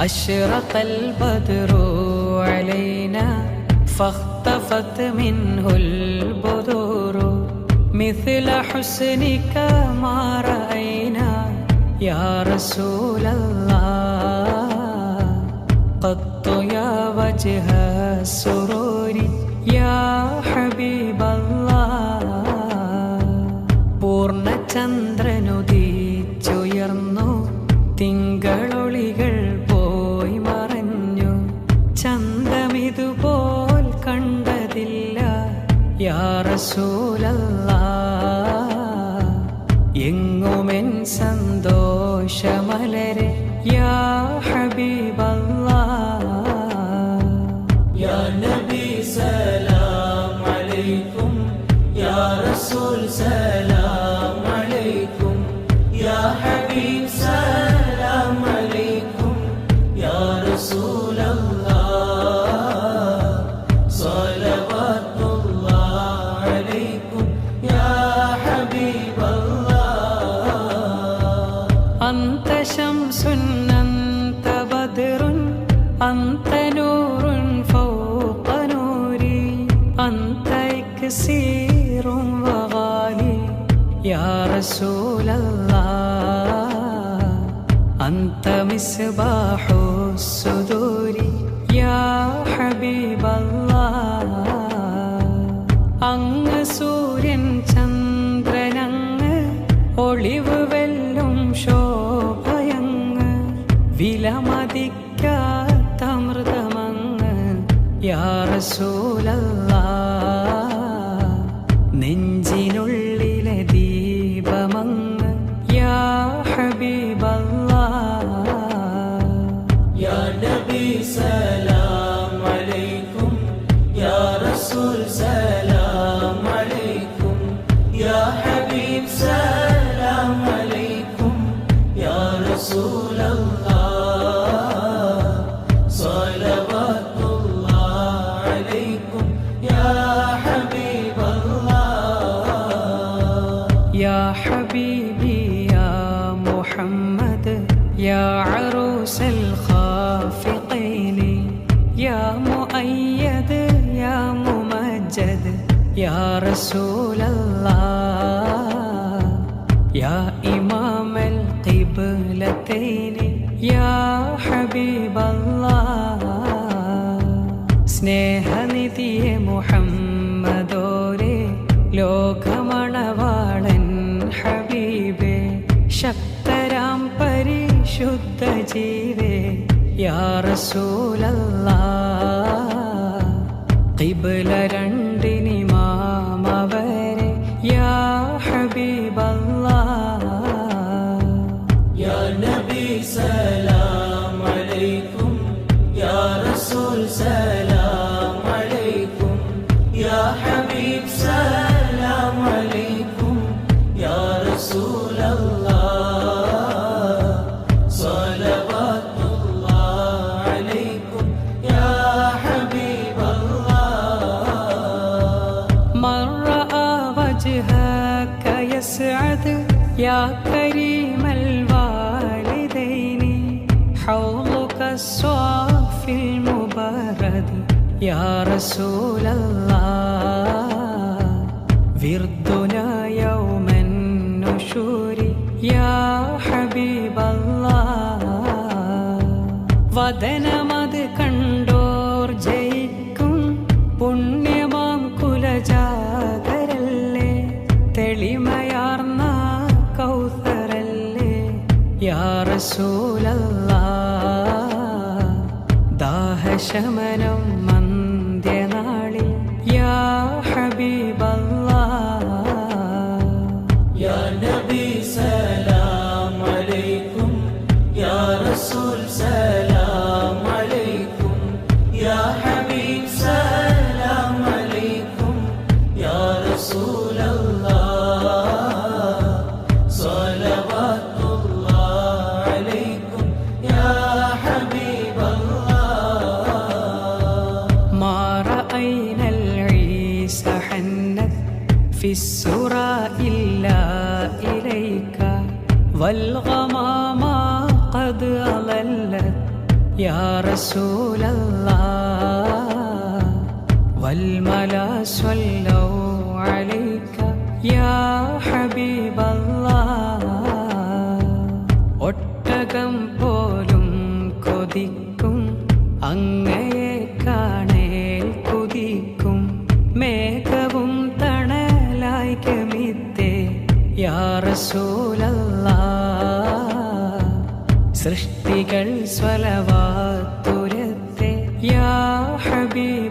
أشرق البدر علينا فاختفت منه البدور مثل حسنك ما رأينا يا رسول الله قط يا وجه السرور يا حبيب الله പൂർണ്ണചന്ദ്രനുദീച്ചുയർന്നു തിങ്കളൊളികൾ റസൂലല്ലാ എങ്ങുമെൻ സന്തോഷമലരെ യാ ഹബീബല്ലാ. യാ നബി സലാം അലൈക്കും أنت نور فوق نوري أنت إكسير وغالي يا رسول الله أنت مصباح الصدور يا حبيب الله അങ്ങ് സൂര്യൻ ചന്ദ്രനങ്ങ് ഒളിവ് വെല്ലും ശോഭയങ്ങ് വിലമതിക്കാത്തമൃതമങ്ങ് sola. مؤيد يا ممجد يا رسول الله يا إمام القبلتين يا حبيب الله സ്നേഹനിധിയെ മുഹമ്മദോരെ ലോകമണവാളൻ ഹബീബേ ശക്തരാം പരിശുദ്ധ ജീവേ യാ റസൂലല്ലാ ഖിബ്ല രണ്ടിനിമാമവരെ وجهك يسعد يا كريم الوالدين حوضك الصافي المبارد يا رسول الله وردنا يوم النشور يا حبيب الله വദനമത് കണ്ടോർ റസൂലല്ലാ ദാഹശമനം حنت في السرى إلا إليك والغمام قد أضلت يا رسول الله والملا صلوا عليك يا حبيب الله ഒട്ടകം പോലും കൊതിക്കും അങ്ങയെ കാണേൽ കുതിക്കും മേഘവും സൃഷ്ടികൾ സ്വലവാത്തുരത്തെ യാ ഹബീബല്ലാ